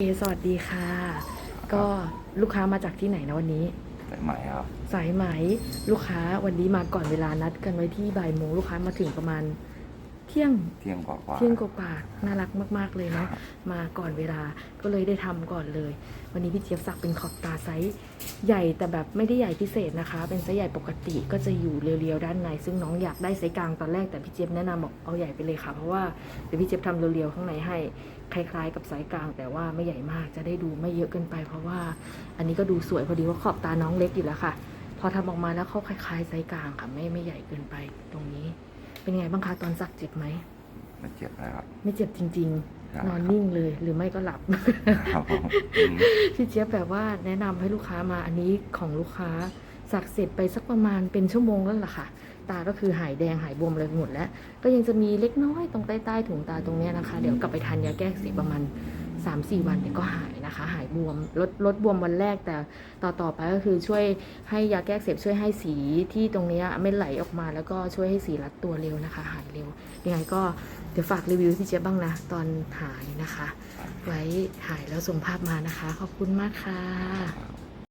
เอสวัสดีค่ะ ก็ลูกค้ามาจากที่ไหนนะวันนี้ สายใหม่ครับ สายไหมลูกค้าวันนี้มาก่อนเวลานัดกันไว้ที่บ่ายโมงลูกค้ามาถึงประมาณ เที่ยงเที่ยงกว่าๆ เที่ยงกว่าๆน่ารักมากๆเลยเนาะมาก่อนเวลาก็เลยได้ทำก่อนเลย วันนี้พี่เจี๊ยบสักเป็นขอบตาไซส์ใหญ่แต่แบบไม่ได้ใหญ่พิเศษนะคะ เป็นไซส์ใหญ่ปกติก็จะอยู่เรียวๆด้านใน ซึ่งน้องอยากได้ไซส์กลางตอนแรกแต่พี่เจี๊ยบแนะนำบอกเอาใหญ่ไปเลยค่ะ เพราะว่าเดี๋ยวพี่เจี๊ยบทำเรียวๆข้างในให้ คล้าย ๆ กับไซส์กลาง แต่ว่าไม่ใหญ่มากจะได้ดูไม่เยอะเกินไป เพราะว่าอันนี้ก็ดูสวยพอดีว่าขอบตาน้องเล็กอยู่แล้วค่ะ พอทำออกมาแล้วเขาคล้ายๆไซส์กลางค่ะไม่ไม่ใหญ่เกินไปตรงนี้ เป็นไงบ้างคะตอนสักเจ็บไหมไม่เจ็บนะครับ ไม่เจ็บจริงใช่ๆนอนนิ่งเลยหรือไม่ก็หลับครับผมอืมพี่เจี๊ยบแบบว่าแนะนำให้ลูกค้ามาอันนี้ของลูกค้าสักเสร็จไปสักประมาณเป็นชั่วโมงแล้วล่ะค่ะ ตาก็คือหายแดงหายบวมเลยหมดแล้ว ก็ยังจะมีเล็กน้อยตรงใต้ใต้ถุงตาตรงเนี้ยนะคะ เดี๋ยวกลับไปทานยาแก้อักเสียประมาณ 3-4 วันเนี่ยก็หายนะคะ หายบวมลดลดบวมวันแรกแต่ต่อต่อไปก็คือช่วยให้ยาแก้เสบช่วยให้สีที่ตรงนี้ไม่ไหลออกมา แล้วก็ช่วยให้สีรัดตัวเร็วนะคะ หายเร็วยังไงก็เดี๋ยวฝากรีวิวพี่เจ๊บ้างนะ ตอนหายนะคะ ไว้หายแล้วส่งภาพมานะคะ ขอบคุณมากค่ะ